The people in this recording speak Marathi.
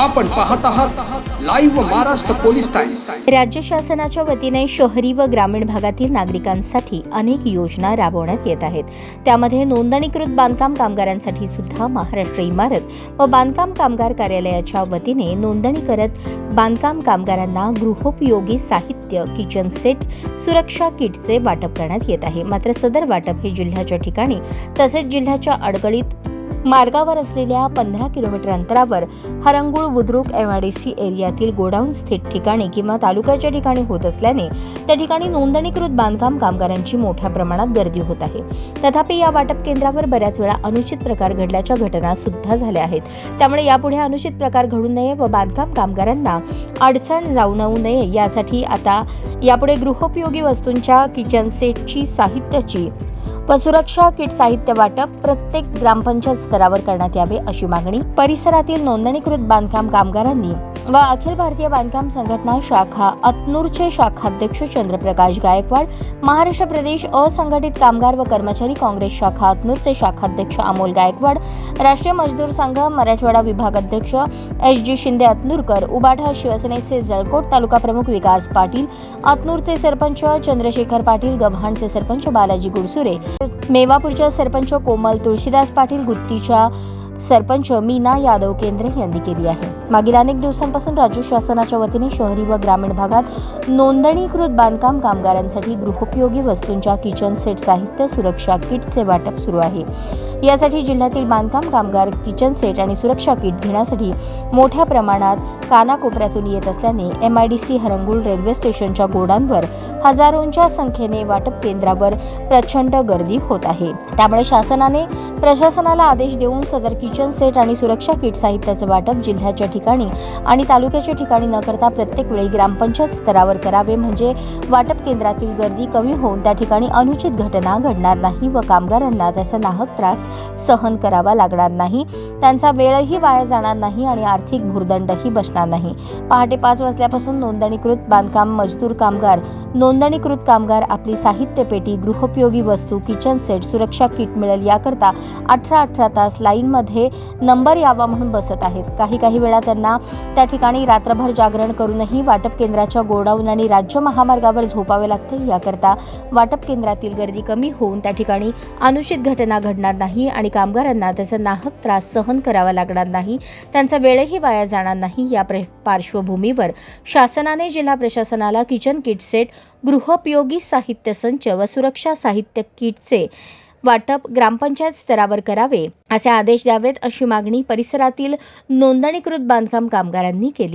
आपण पाहत आहात लाईव्ह महाराष्ट्र पोलीस टाइम्स राज्य शासनाच्या वतीने शहरी व ग्रामीण भागातील नागरिकांसाठी अनेक योजना राबवण्यात येत आहेत. त्यामध्ये नोंदणीकृत बांधकाम कामगारांसाठी सुद्धा महाराष्ट्र इमारत व बांधकाम कामगार कार्यालयाच्या वतीने नोंदणी करत बांधकाम कामगारांना गृहोपयोगी साहित्य किचन सेट सुरक्षा किटचे वाटप करण्यात येत आहे. मात्र सदर वाटप हे जिल्ह्याच्या ठिकाणी तसेच जिल्ह्याच्या अडगळीत मार्गावर असलेल्या पंधरा किलोमीटर अंतरावर हरंगुळ बुद्रुक एमआयडीसी एरियातील गोडाऊन स्थित ठिकाणी किंवा तालुक्याच्या ठिकाणी होत असल्याने त्या ठिकाणी नोंदणीकृत बांधकाम कामगारांची मोठ्या प्रमाणात गर्दी होत आहे. तथापि या वाटप केंद्रावर बऱ्याच वेळा अनुचित प्रकार घडल्याच्या घटना सुद्धा झाल्या आहेत. त्यामुळे यापुढे अनुचित प्रकार घडू नये व बांधकाम कामगारांना अडचण जाऊ नये यासाठी आता यापुढे गृहोपयोगी वस्तूंच्या किचन सेटची साहित्याची व सुरक्षा किट साहित्य वाटप प्रत्येक ग्रामपंचायत स्तरावर करण्यात यावे अशी मागणी परिसरातील नोंदणीकृत बांधकाम कामगारांनी व अखिल भारतीय बांधकाम संघटना शाखा अतनूरचे शाखाध्यक्ष चंद्रप्रकाश गायकवाड महाराष्ट्र प्रदेश असंघटित कामगार व कर्मचारी काँग्रेस शाखा अतनूरचे शाखाध्यक्ष अमोल गायकवाड राष्ट्रीय मजदूर संघ मराठवाडा विभाग अध्यक्ष जी शिंदे अतनूरकर उबाठा शिवसेनेचे जळकोट तालुका प्रमुख विकास पाटील अतनूरचे सरपंच चंद्रशेखर पाटील गव्हाणचे सरपंच बालाजी गुडसुरे मेवापूरच्या सरपंच कोमल तुळशीदास पाटील गुत्तीच्या सरपंच मीना यादव केंद्रे यांनी केली आहे. मागील अनेक दिवसांपासून राज्य शासनाच्या वतीने शहरी व ग्रामीण भागात नोंदणीकृत बांधकाम कामगारांसाठी गृहोपयोगी वस्तूंच्या किचन सेट साहित्य सुरक्षा किटचे वाटप सुरू आहे. यासाठी जिल्ह्यातील बांधकाम कामगार किचन सेट आणि सुरक्षा किट घेण्यासाठी मोठ्या प्रमाणात कानाकोपऱ्यातून येत असल्याने M I D C Harangul railway स्टेशनच्या गोडांवर हजारोंच्या संख्येने वाटप केंद्रावर प्रचंड गर्दी होत आहे. त्यामुळे शासनाने प्रशासनाला आदेश देऊन सदर किचन सेट आणि सुरक्षा किट साहित्याचं वाटप जिल्ह्याच्या ठिकाणी आणि तालुक्याच्या ठिकाणी न करता प्रत्येक वेळी ग्रामपंचायत स्तरावर करावे म्हणजे वाटप केंद्रातील गर्दी कमी होऊन त्या ठिकाणी अनुचित घटना घडणार नाही व कामगारांना त्याचा नाहक त्रास सहन करावा लागणार नाही. त्यांचा वेळही वाया जाणार नाही आणि आर्थिक भुर्दंडही बसणार नाही. पहाटे पाच वाजल्यापासून नोंदणीकृत बांधकाम मजदूर कामगार नोंदणीकृत कामगार आपली साहित्य पेटी गृहोपयोगी वस्तू किचन सेट सुरक्षा किट मिळेल याकरता अठरा अठरा तास लाईनमध्ये नंबर यावा म्हणून बसत आहेत. काही काही वेळा त्यांना त्या ठिकाणी रात्रभर जागरण करूनही वाटप केंद्राच्या गोडाऊन आणि राज्य महामार्गावर झोपावे लागते. याकरता वाटप केंद्रातील गर्दी कमी होऊन त्या ठिकाणी अनुचित घटना घडणार नाही आणि कामगारांना त्याचा नाहक त्रास सहन करावा लागणार नाही त्यांचा वेळही वाया जाणार नाही या प्र- पार्श्वभूमीवर. शासनाने जिल्हा प्रशासनाला किचन किट सेट गृहोपयोगी साहित्य संच व सुरक्षा साहित्य किटचे वाटप ग्रामपंचायत स्तरावर करावे असे आदेश द्यावेत अशी मागणी परिसरातील नोंदणीकृत बांधकाम कामगारांनी केली.